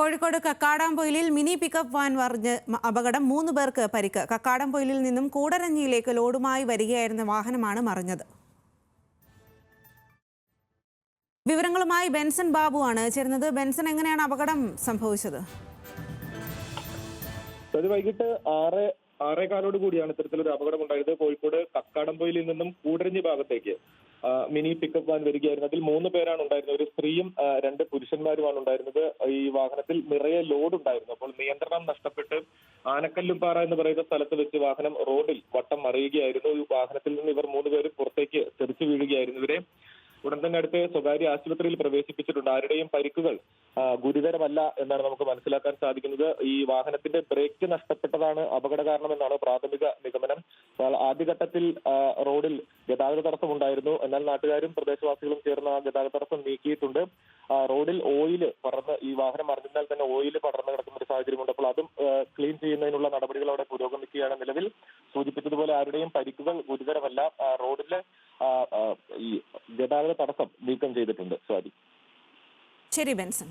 കോഴിക്കോട് കക്കാടാംപൊയിലിൽ mini pickup van മറിഞ്ഞ് മ- അപകടം മൂന്ന് പേർക്ക് പരിക്ക്. കക്കാടംപൊയിലിൽ നിന്നും കൂടരഞ്ഞിയിലേക്ക് ലോഡുമായി വരികയായിരുന്ന വാഹനമാണ് മറിഞ്ഞത്. വിവരങ്ങളുമായി ബെൻസൺ ബാബു ആണ് ചേരുന്നത് ബെൻസൺ എങ്ങനെയാണ് അപകടം സംഭവിച്ചത്? വൈകിട്ട് ആറ് ആറേകാലോട് കൂടിയാണ് ഇത്തരത്തിലൊരു അപകടം ഉണ്ടായത്. കോഴിക്കോട് കക്കാടംപൊയിലിൽ നിന്നും കൂടരഞ്ഞി ഭാഗത്തേക്ക്. മിനി പിക്കപ്പ് വാൻ വരികയായിരുന്നു. അതിൽ മൂന്ന് പേരാണ് ഉണ്ടായിരുന്നത്. ഒരു സ്ത്രീയും രണ്ട് പുരുഷന്മാരുമാണ് ഉണ്ടായിരുന്നത്. ഈ വാഹനത്തിൽ നിറയെ ലോഡ് ഉണ്ടായിരുന്നു. അപ്പോൾ നിയന്ത്രണം നഷ്ടപ്പെട്ട് ആനക്കല്ലുംപാറ എന്ന് പറയുന്ന സ്ഥലത്ത് വെച്ച് വാഹനം റോഡിൽ വട്ടം മറിയുകയായിരുന്നു. ഈ വാഹനത്തിൽ നിന്ന് ഇവർ മൂന്ന് പേര് പുറത്തേക്ക് തെറിച്ചു വീഴുകയായിരുന്നു ഇവരെ. ഉടൻ തന്നെ അടുത്ത് സ്വകാര്യ ആശുപത്രിയിൽ പ്രവേശിപ്പിച്ചിട്ടുണ്ട്. ആരുടെയും പരിക്കുകൾ ഗുരുതരമല്ല എന്നാണ് നമുക്ക് മനസ്സിലാക്കാൻ സാധിക്കുന്നത്. ഈ വാഹനത്തിന്റെ ബ്രേക്ക് നഷ്ടപ്പെട്ടതാണ് അപകട കാരണമെന്നാണ് പ്രാഥമിക നിഗമനം. ആദ്യഘട്ടത്തിൽ റോഡിൽ ഗതാഗത തടസ്സമുണ്ടായിരുന്നു. എന്നാൽ നാട്ടുകാരും പ്രദേശവാസികളും ചേർന്ന് ആ ഗതാഗത തടസ്സം നീക്കിയിട്ടുണ്ട്. റോഡിൽ ഓയിൽ പടർന്ന് ഈ വാഹനം മറിഞ്ഞാൽ തന്നെ ഓയിൽ പടർന്ന് കിടക്കുന്ന ഒരു സാഹചര്യമുണ്ട്. അപ്പോൾ അതും ക്ലീൻ ചെയ്യുന്നതിനുള്ള നടപടികൾ അവിടെ പുരോഗമിക്കുകയാണ് നിലവിൽ. സൂചിപ്പിച്ചതുപോലെ ആരുടെയും പരിക്കുകൾ ഗുരുതരമല്ല. റോഡിലെ ഈ ഗതാഗത തടസ്സം നീക്കം ചെയ്തിട്ടുണ്ട്. സ്വാതി. ശരി ബെൻസൺ.